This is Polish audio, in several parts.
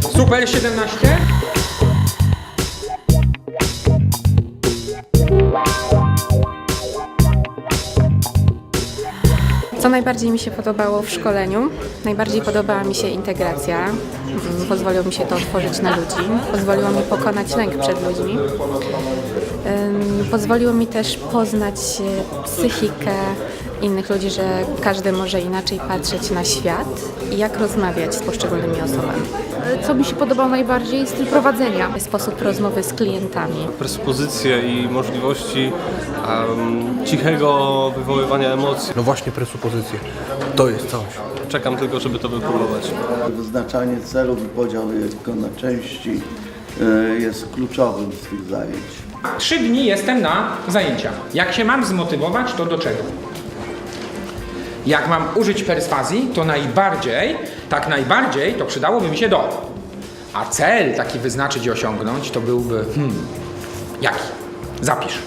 Super 17. Co najbardziej mi się podobało w szkoleniu? Najbardziej podobała mi się integracja. Mm, Pozwoliło mi się to otworzyć na ludzi. Pozwoliło mi pokonać lęk przed ludźmi. Pozwoliło mi też poznać e, psychikę innych ludzi, że każdy może inaczej patrzeć na świat i jak rozmawiać z poszczególnymi osobami. Co mi się podobało najbardziej? Styl prowadzenia. Sposób rozmowy z klientami. presupozycje i możliwości em, cichego wywoływania emocji. No właśnie presupozycje. To jest coś. Czekam tylko, żeby to wypróbować. Wyznaczanie celów i podział jego na części e, jest kluczowym z tych zajęć. Trzy dni jestem na zajęciach. Jak się mam zmotywować, to do czego? Jak mam użyć perswazji, to najbardziej, tak najbardziej, to przydałoby mi się do. A cel taki wyznaczyć i osiągnąć, to byłby, hmm, jaki? Zapisz.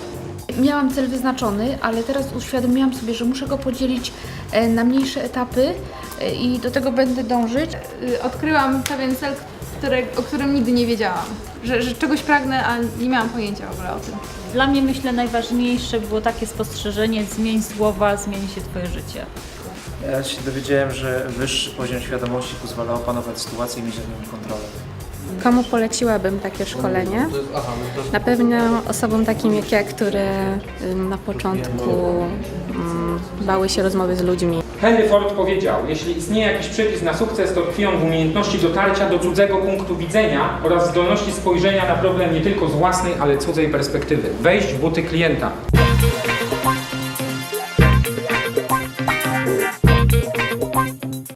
Miałam cel wyznaczony, ale teraz uświadomiłam sobie, że muszę go podzielić e, na mniejsze etapy e, i do tego będę dążyć. odkryłam pewien cel, które, o którym nigdy nie wiedziałam. Że, że czegoś pragnę, a nie miałam pojęcia w ogóle o tym. Dla mnie myślę najważniejsze było takie spostrzeżenie, zmień słowa, zmieni się Twoje życie. Ja się dowiedziałem, że wyższy poziom świadomości pozwala opanować sytuację i mieć nad nią kontrolę. Komu poleciłabym takie szkolenie? Na pewno osobom takim jak ja, które ym, na początku ym, bały się rozmowy z ludźmi. Henry Ford powiedział, jeśli istnieje jakiś przepis na sukces, to tkwi on w umiejętności dotarcia do cudzego punktu widzenia oraz zdolności spojrzenia na problem nie tylko z własnej, ale cudzej perspektywy. Wejść w buty klienta.